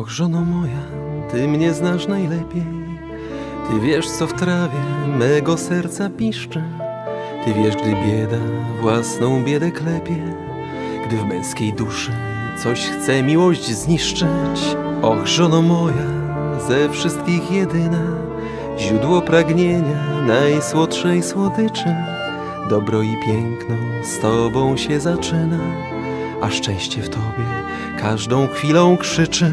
Och, żono moja, ty mnie znasz najlepiej. Ty wiesz, co w trawie mego serca piszczy. Ty wiesz, gdy bieda własną biedę klepie, gdy w męskiej duszy coś chce miłość zniszczyć. Och, żono moja, ze wszystkich jedyna, źródło pragnienia najsłodszej słodyczy. Dobro i piękno z tobą się zaczyna, a szczęście w tobie każdą chwilą krzyczy.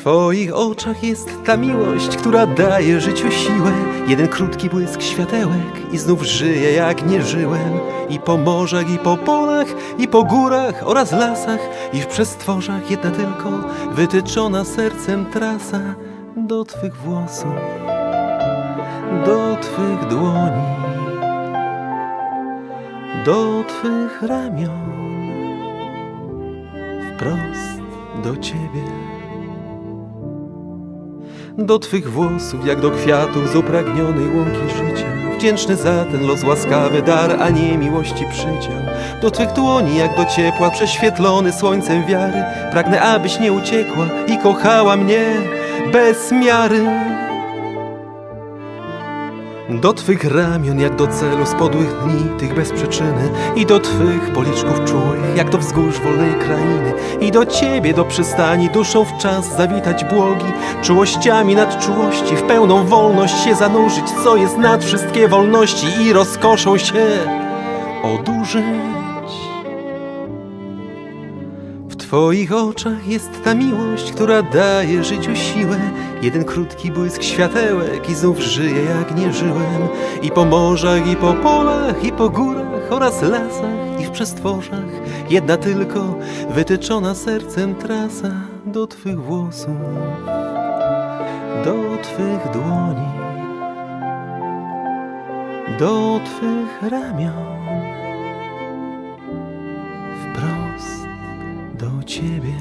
Twoich oczach jest ta miłość, która daje życiu siłę. Jeden krótki błysk światełek i znów żyję jak nie żyłem. I po morzach, i po polach, i po górach oraz lasach, i w przestworzach jedna tylko wytyczona sercem trasa do twych włosów, do twych dłoni, do twych ramion, wprost do ciebie do twych włosów, jak do kwiatów z upragnionej łąki życia. Wdzięczny za ten los łaskawy dar, a nie miłości przydział. Do twych dłoni, jak do ciepła, prześwietlony słońcem wiary. Pragnę, abyś nie uciekła i kochała mnie bez miary. Do twych ramion, jak do celu z podłych dni, tych bez przyczyny. I do twych policzków czułych, jak do wzgórz wolnej krainy. I do ciebie, do przystani, duszą w czas zawitać błogi. Czułościami nad czułości, w pełną wolność się zanurzyć Co jest nad wszystkie wolności. I rozkoszą się odurzyć Twoich oczach jest ta miłość, która daje życiu siłę. Jeden krótki błysk światełek i znów żyję jak nie żyłem. I po morzach, i po polach, i po górach oraz lasach, i w przestworzach. Jedna tylko wytyczona sercem trasa do Twych włosów, do Twych dłoni, do Twych ramion. Ciebie.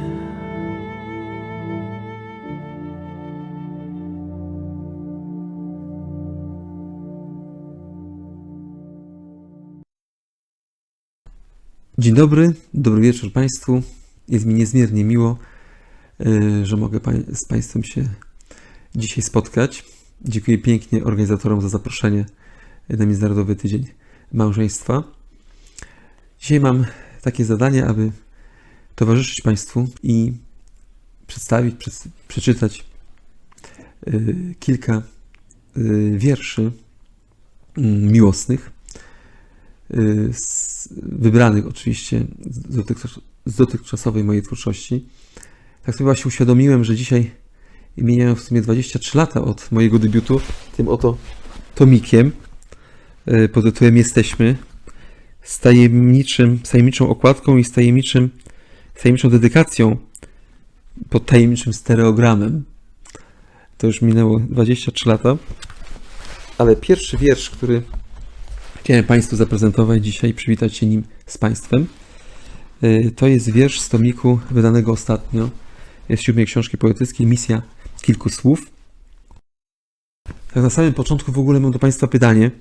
Dzień dobry, dobry wieczór Państwu. Jest mi niezmiernie miło, y, że mogę z Państwem się dzisiaj spotkać. Dziękuję pięknie organizatorom za zaproszenie na Międzynarodowy Tydzień Małżeństwa. Dzisiaj mam takie zadanie, aby towarzyszyć Państwu i przedstawić, przed- przeczytać y, kilka y, wierszy mm, miłosnych y, wybranych oczywiście z, dotychczas, z dotychczasowej mojej twórczości. Tak sobie właśnie uświadomiłem, że dzisiaj mijają w sumie 23 lata od mojego debiutu tym oto tomikiem pod tytułem Jesteśmy z tajemniczym, z tajemniczą okładką i z tajemniczym, tajemniczą dedykacją pod tajemniczym stereogramem. To już minęło 23 lata. Ale pierwszy wiersz, który Chciałem Państwu zaprezentować dzisiaj, przywitać się nim z Państwem. Y, To jest wiersz z tomiku wydanego ostatnio, z siódmej książki poetyckiej Misja kilku słów. Tak na samym początku w ogóle mam do Państwa pytanie.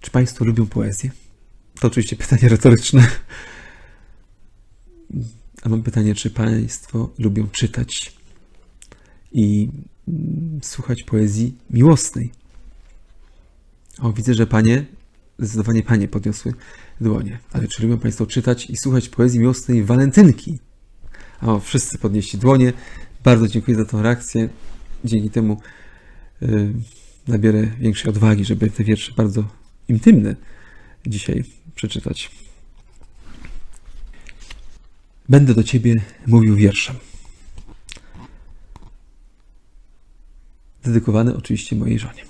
Czy Państwo lubią poezję? To oczywiście pytanie retoryczne. A mam pytanie, czy Państwo lubią czytać i mm, słuchać poezji miłosnej? O, widzę, że Panie zdecydowanie panie podniosły dłonie. Ale czy lubią Państwo czytać i słuchać poezji miłosnej walentynki? O, wszyscy podnieśli dłonie. Bardzo dziękuję za tą reakcję. Dzięki temu y, nabierę większej odwagi, żeby te wiersze bardzo intymne dzisiaj przeczytać. Będę do Ciebie mówił wierszem. Dedykowany oczywiście mojej żonie.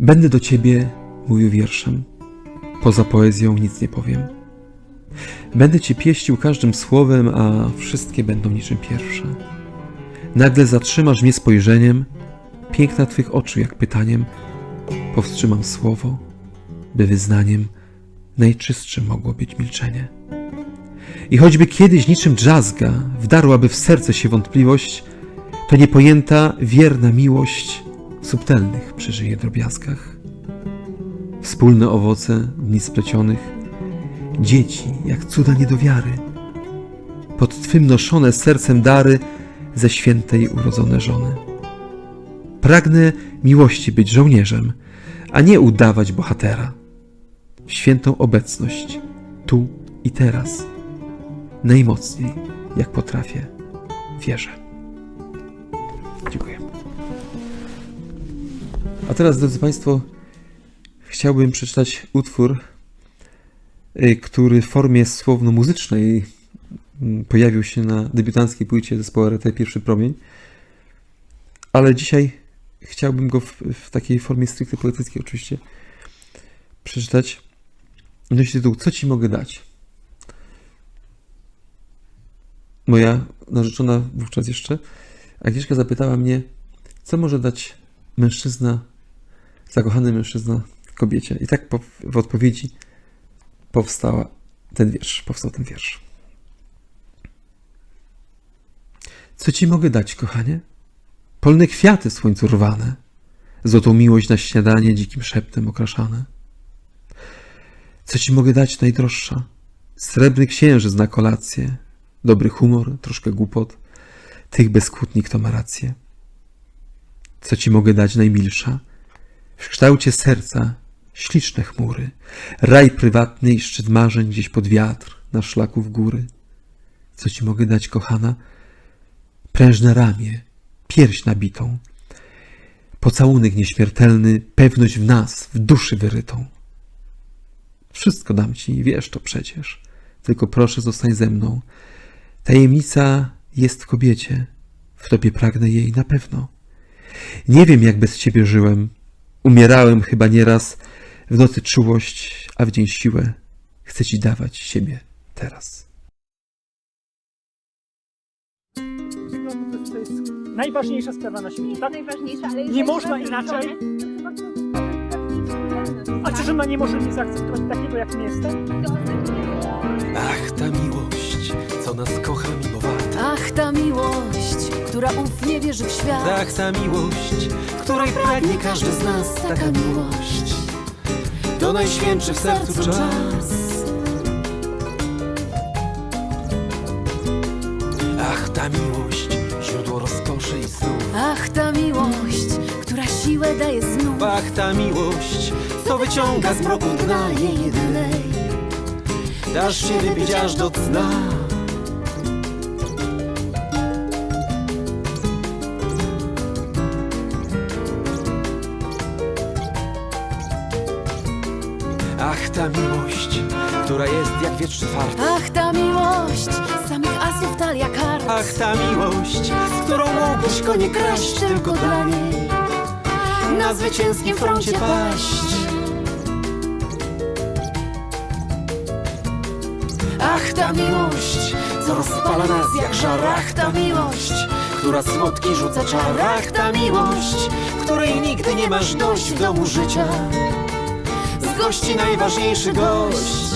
Będę do Ciebie mówił wierszem. Poza poezją nic nie powiem. Będę Cię pieścił każdym słowem, a wszystkie będą niczym pierwsze. Nagle zatrzymasz mnie spojrzeniem, piękna Twych oczu jak pytaniem. Powstrzymam słowo, by wyznaniem najczystszym mogło być milczenie. I choćby kiedyś niczym drzazga wdarłaby w serce się wątpliwość, to niepojęta, wierna miłość subtelnych przeżyje drobiazgach wspólne owoce dni splecionych, dzieci jak cuda nie do wiary. pod Twym noszone sercem dary ze świętej urodzone żony. Pragnę miłości być żołnierzem, a nie udawać bohatera. Świętą obecność, tu i teraz, najmocniej, jak potrafię, wierzę. Dziękuję. A teraz, drodzy Państwo, chciałbym przeczytać utwór, y, który w formie słowno-muzycznej mm, pojawił się na debiutanckiej płycie zespołu RT Pierwszy Promień, ale dzisiaj chciałbym go w, w takiej formie stricte poetyckiej oczywiście przeczytać. Nosi tytuł Co Ci mogę dać? Moja narzeczona wówczas jeszcze, Agnieszka zapytała mnie, co może dać mężczyzna, zakochany mężczyzna kobiecie. I tak po, w odpowiedzi powstała ten wiersz, powstał ten wiersz. Co ci mogę dać, kochanie? Polne kwiaty słońcu rwane, złotą miłość na śniadanie dzikim szeptem okraszane. Co ci mogę dać, najdroższa? Srebrny księżyc na kolację, dobry humor, troszkę głupot, tych bez kłótni kto ma rację. Co ci mogę dać, najmilsza? W kształcie serca śliczne chmury, raj prywatny i szczyt marzeń gdzieś pod wiatr, na szlaku w góry. Co ci mogę dać, kochana? Prężne ramię, pierś nabitą, pocałunek nieśmiertelny, pewność w nas, w duszy wyrytą. Wszystko dam ci, wiesz to przecież, tylko proszę zostań ze mną. Tajemnica jest w kobiecie, w tobie pragnę jej na pewno. Nie wiem, jak bez ciebie żyłem. Umierałem chyba nieraz, w nocy czułość, a w dzień siłę. Chcę ci dawać siebie teraz. To jest najważniejsza sprawa na świecie, tak? najważniejsze, ale Nie można inaczej. A prostu- czy żona nie może mnie zaakceptować takiego, jakim jestem? Ach, ta miłość, co nas kocha mimowata. Ach, ta miłość, która ów nie wierzy w świat. Ach, ta miłość, której pragnie każdy z nas. Taka miłość, to najświętszy w sercu czas. Ach, ta miłość, źródło rozkoszy i snów. Ach, ta miłość, która siłę daje znów. Ach, ta miłość, co wyciąga z mroku dna jej jedynej. Dasz się wypić aż do dna. Ta miłość, która jest jak wieczny fart. Ach, ta miłość, samych asów talia kart. Ach, ta miłość, z którą mógłbyś konie kraść tylko dla niej. Na zwycięskim froncie paść. Ach, ta miłość, co rozpala nas jak żar. Ach, ta miłość, która słodki rzuca czar. Ach, ta miłość, której nigdy nie masz dość w domu życia. Gości najważniejszy gość.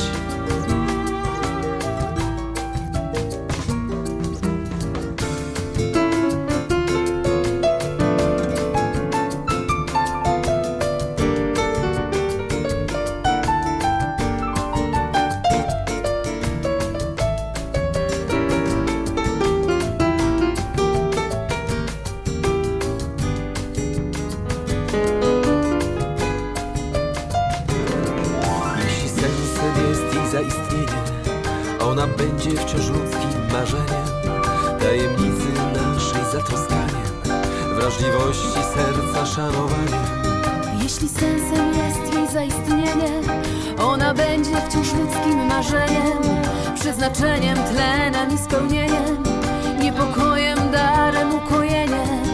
Zaistnienie, ona będzie wciąż ludzkim marzeniem, tajemnicy naszej zatroskaniem, wrażliwości serca szanowaniem. Jeśli sensem jest jej zaistnienie, ona będzie wciąż ludzkim marzeniem, przeznaczeniem, tlenem i spełnieniem, niepokojem, darem, ukojeniem.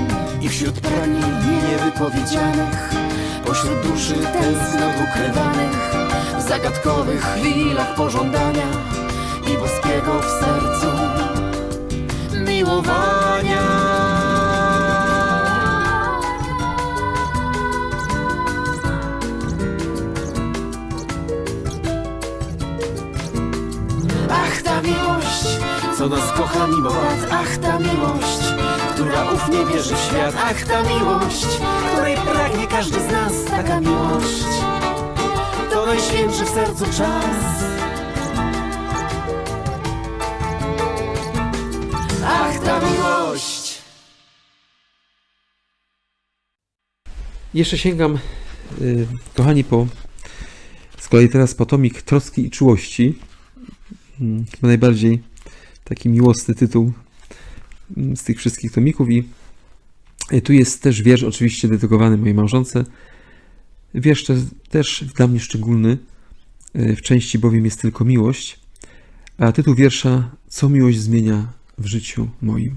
I wśród pragnień niewypowiedzianych, pośród duszy tęsknot ukrywanych, w zagadkowych chwilach pożądania i boskiego w sercu miłowania. Ach, ta miłość, co nas kocha mimo wad. Ach, ta miłość, która ów nie wierzy w świat. Ach, ta miłość, której pragnie każdy z nas. Taka miłość, to najświętszy w sercu czas. ach ta miłość. Jeszcze sięgam, y, kochani, po z kolei teraz po tomik Troski i Czułości. Chyba najbardziej taki miłosny tytuł z tych wszystkich tomików i y, tu jest też wiersz oczywiście dedykowany mojej małżonce. Wiersz te- też dla mnie szczególny, y, w części bowiem jest tylko miłość, a tytuł wiersza Co miłość zmienia w życiu moim.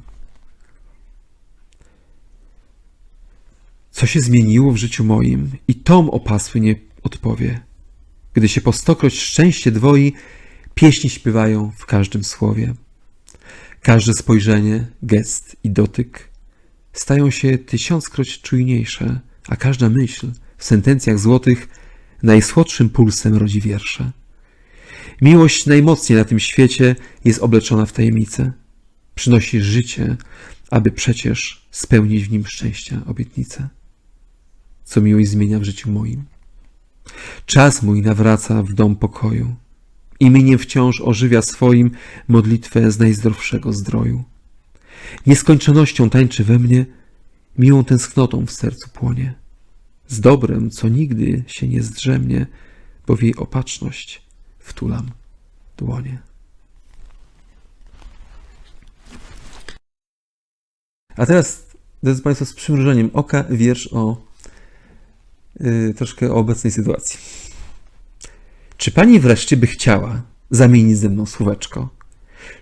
Co się zmieniło w życiu moim i tom opasły nie odpowie. Gdy się po stokroć szczęście dwoi, pieśni śpiewają w każdym słowie. Każde spojrzenie, gest i dotyk stają się tysiąckroć czujniejsze, a każda myśl w sentencjach złotych najsłodszym pulsem rodzi wiersze. Miłość najmocniej na tym świecie jest obleczona w tajemnicę. Przynosi życie, aby przecież spełnić w nim szczęścia obietnicę co miłość zmienia w życiu moim. Czas mój nawraca w dom pokoju. Imieniem wciąż ożywia swoim modlitwę z najzdrowszego zdroju. Nieskończonością tańczy we mnie, miłą tęsknotą w sercu płonie. Z dobrem, co nigdy się nie zdrzemnie, bo w jej opatrzność wtulam dłonie. A teraz, drodzy Państwo, z przymrużeniem oka wiersz o yy, troszkę o obecnej sytuacji. Czy pani wreszcie by chciała zamienić ze mną słóweczko?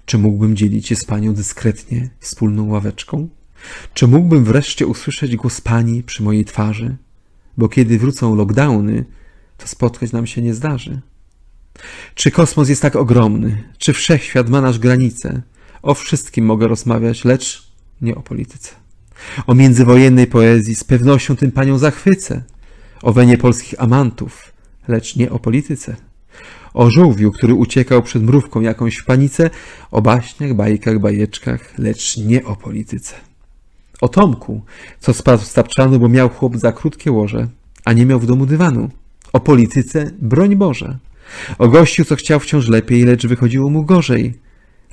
Czy mógłbym dzielić się z panią dyskretnie wspólną ławeczką? Czy mógłbym wreszcie usłyszeć głos pani przy mojej twarzy? Bo kiedy wrócą lockdowny, to spotkać nam się nie zdarzy. Czy kosmos jest tak ogromny? Czy wszechświat ma nasz granice? O wszystkim mogę rozmawiać, lecz nie o polityce. O międzywojennej poezji z pewnością tym panią zachwycę. O wenie polskich amantów, lecz nie o polityce. O żółwiu, który uciekał przed mrówką jakąś w panice, o baśniach, bajkach, bajeczkach, lecz nie o polityce. O Tomku, co spadł z tapczanu, bo miał chłop za krótkie łoże, a nie miał w domu dywanu. O polityce, broń Boże. O gościu, co chciał wciąż lepiej, lecz wychodziło mu gorzej,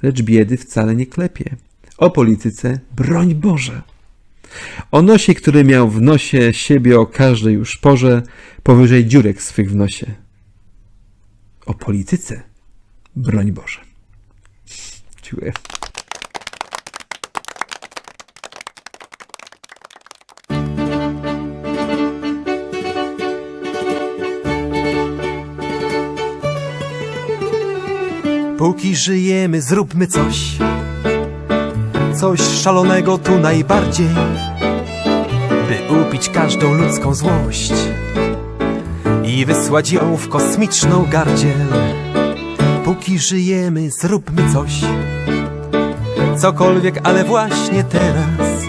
lecz biedy wcale nie klepie. O polityce, broń Boże. O nosie, który miał w nosie siebie o każdej już porze, powyżej dziurek swych w nosie. O polityce, broń Boże. Dziękuję. Póki żyjemy, zróbmy coś. Coś szalonego tu najbardziej, by upić każdą ludzką złość i wysłać ją w kosmiczną gardziel. Póki żyjemy, zróbmy coś. Cokolwiek, ale właśnie teraz,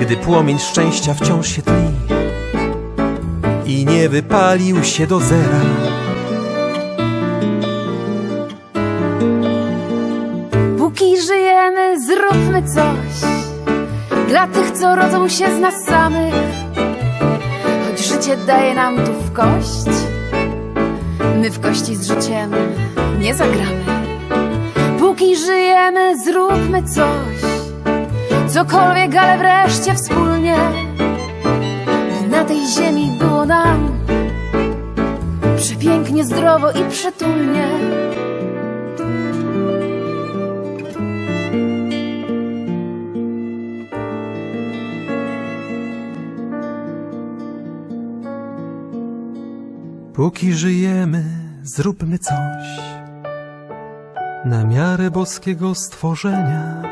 gdy płomień szczęścia wciąż się tli i nie wypalił się do zera. Póki żyjemy, zróbmy coś dla tych, co rodzą się z nas samych. Życie daje nam tu w kość, my w kości z życiem nie zagramy. Póki żyjemy, zróbmy coś, cokolwiek, ale wreszcie wspólnie. Na tej ziemi było nam przepięknie, zdrowo i przytulnie. Póki żyjemy, zróbmy coś na miarę boskiego stworzenia,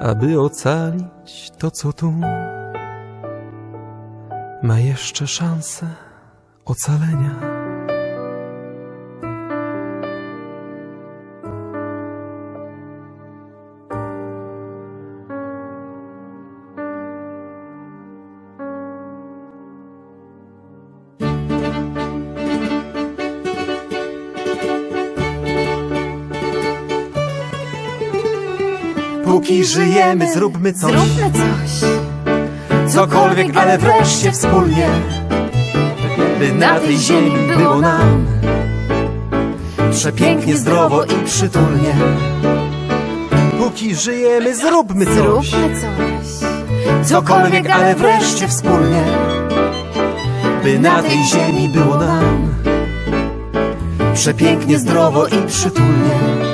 aby ocalić to, co tu ma jeszcze szansę ocalenia. Póki żyjemy, zróbmy coś. Zróbmy coś. Cokolwiek, ale wreszcie wspólnie, by na tej ziemi było nam przepięknie, zdrowo i przytulnie. Póki żyjemy, zróbmy coś. Zróbmy coś. Cokolwiek, ale wreszcie wspólnie. By na tej ziemi było nam przepięknie, zdrowo i przytulnie.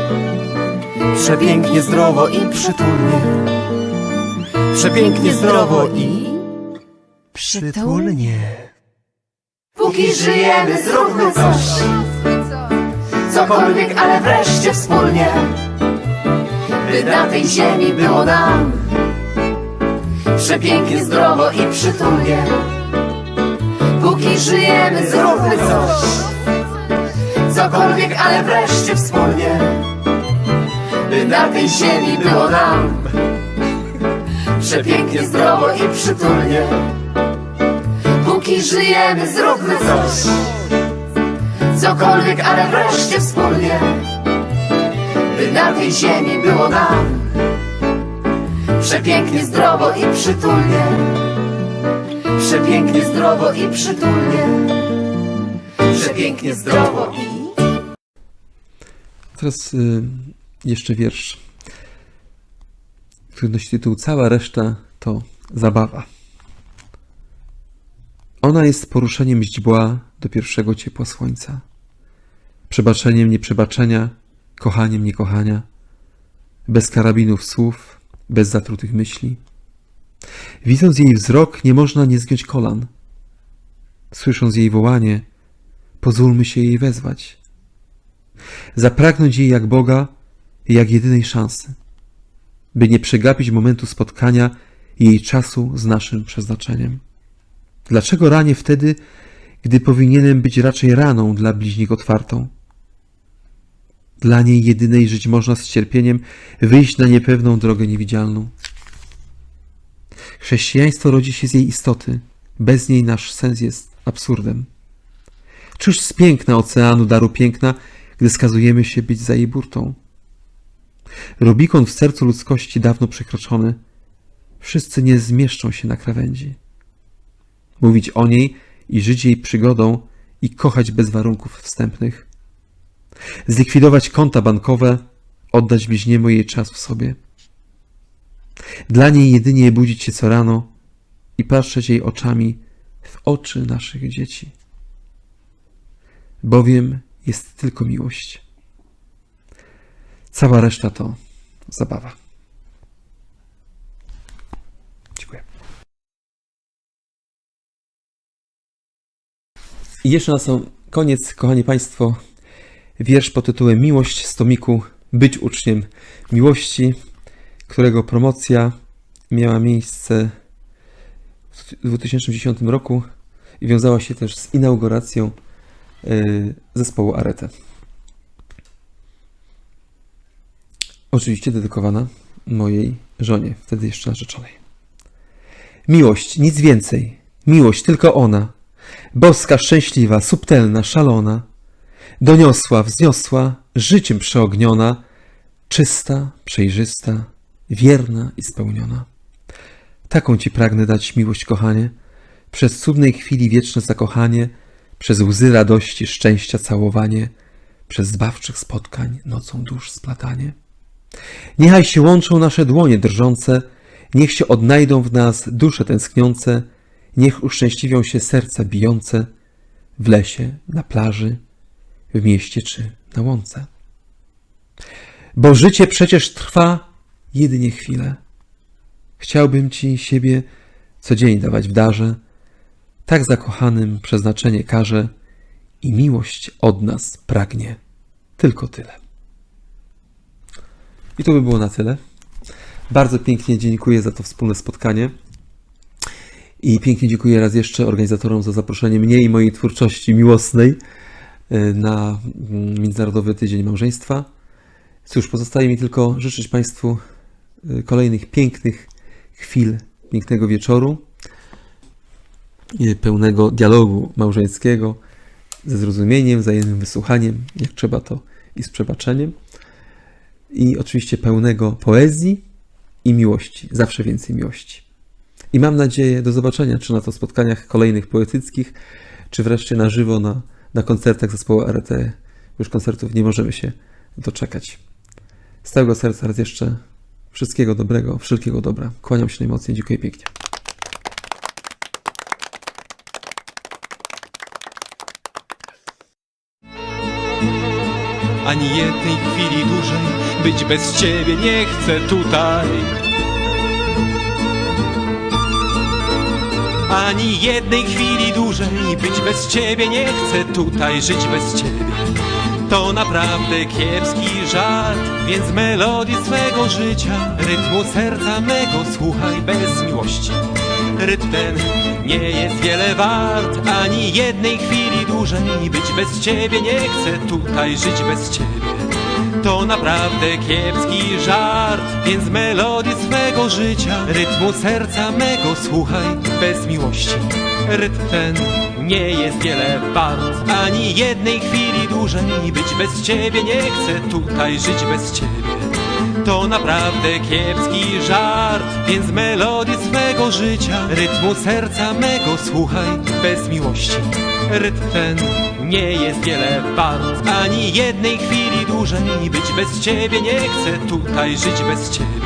Przepięknie, zdrowo i przytulnie. Przepięknie, zdrowo i przytulnie. Póki żyjemy, zróbmy coś. Cokolwiek, ale wreszcie wspólnie. By na tej ziemi było nam przepięknie, zdrowo i przytulnie. Póki żyjemy, zróbmy coś. Cokolwiek, ale wreszcie wspólnie. By na tej ziemi było nam przepięknie, zdrowo i przytulnie. Póki żyjemy, zróbmy coś. Cokolwiek, ale wreszcie wspólnie. By na tej ziemi było nam przepięknie, zdrowo i przytulnie. Przepięknie, zdrowo i przytulnie. Przepięknie, zdrowo i... Teraz y, jeszcze wiersz, który nosi tytuł Cała reszta to zabawa. Ona jest poruszeniem źdźbła do pierwszego ciepła słońca, przebaczeniem nieprzebaczenia, kochaniem niekochania, bez karabinów słów, bez zatrutych myśli. Widząc jej wzrok, nie można nie zgiąć kolan. Słysząc jej wołanie, pozwólmy się jej wezwać zapragnąć jej jak Boga jak jedynej szansy, by nie przegapić momentu spotkania jej czasu z naszym przeznaczeniem. Dlaczego ranię wtedy, gdy powinienem być raczej raną dla bliźnich otwartą? Dla niej jedynej żyć można z cierpieniem, wyjść na niepewną drogę niewidzialną. Chrześcijaństwo rodzi się z jej istoty, bez niej nasz sens jest absurdem. Czyż z piękna oceanu daru piękna gdy skazujemy się być za jej burtą. Rubikon w sercu ludzkości dawno przekroczony, wszyscy nie zmieszczą się na krawędzi. Mówić o niej i żyć jej przygodą i kochać bez warunków wstępnych. Zlikwidować konta bankowe, oddać bliźniemu jej czas w sobie. Dla niej jedynie budzić się co rano i patrzeć jej oczami w oczy naszych dzieci. Bowiem jest tylko miłość. Cała reszta to zabawa. Dziękuję. I jeszcze na sam koniec, kochani Państwo, wiersz pod tytułem Miłość z tomiku Być uczniem miłości, którego promocja miała miejsce w 2010 roku i wiązała się też z inauguracją y, zespołu Arete. Oczywiście dedykowana mojej żonie, wtedy jeszcze narzeczonej. Miłość, nic więcej. Miłość, tylko ona. Boska, szczęśliwa, subtelna, szalona. Doniosła, wzniosła, życiem przeogniona. Czysta, przejrzysta, wierna i spełniona. Taką ci pragnę dać miłość, kochanie. Przez cudnej chwili wieczne zakochanie – przez łzy radości, szczęścia całowanie, przez zbawczych spotkań nocą dusz splatanie. Niechaj się łączą nasze dłonie drżące, niech się odnajdą w nas dusze tęskniące, niech uszczęśliwią się serca bijące w lesie, na plaży, w mieście czy na łące. Bo życie przecież trwa jedynie chwilę. Chciałbym Ci siebie co dzień dawać w darze, tak zakochanym przeznaczenie karze i miłość od nas pragnie. Tylko tyle. I to by było na tyle. Bardzo pięknie dziękuję za to wspólne spotkanie. I pięknie dziękuję raz jeszcze organizatorom za zaproszenie mnie i mojej twórczości miłosnej y, na mm, Międzynarodowy Tydzień Małżeństwa. Cóż, pozostaje mi tylko życzyć Państwu y, kolejnych pięknych chwil, pięknego wieczoru pełnego dialogu małżeńskiego, ze zrozumieniem, wzajemnym wysłuchaniem, jak trzeba to i z przebaczeniem. I oczywiście pełnego poezji i miłości, zawsze więcej miłości. I mam nadzieję do zobaczenia, czy na to spotkaniach kolejnych poetyckich, czy wreszcie na żywo na, na koncertach zespołu RT. Już koncertów nie możemy się doczekać. Z całego serca raz jeszcze Wszystkiego dobrego, wszelkiego dobra. Kłaniam się najmocniej, dziękuję pięknie. Ani jednej chwili dłużej być bez ciebie nie chcę tutaj. Ani jednej chwili dłużej być bez ciebie nie chcę tutaj żyć bez ciebie. To naprawdę kiepski żart, więc melodii swego życia, rytmu serca mego słuchaj bez miłości. Rytm ten nie jest wiele wart, ani jednej chwili dłużej być bez ciebie nie chcę tutaj żyć bez ciebie. To naprawdę kiepski żart, więc melodii swego życia, rytmu serca mego słuchaj bez miłości. Rytm ten nie jest wiele wart, ani jednej chwili dłużej być bez ciebie nie chcę tutaj żyć bez ciebie. To naprawdę kiepski żart, więc melodii swego życia, rytmu serca mego słuchaj bez miłości. Rytm ten nie jest wiele wart, ani jednej chwili dłużej być bez ciebie nie chcę tutaj żyć bez ciebie.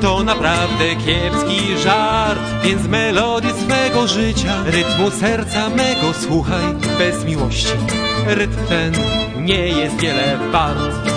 To naprawdę kiepski żart, więc melodii swego życia, rytmu serca mego słuchaj bez miłości. Rytm ten nie jest wiele wart,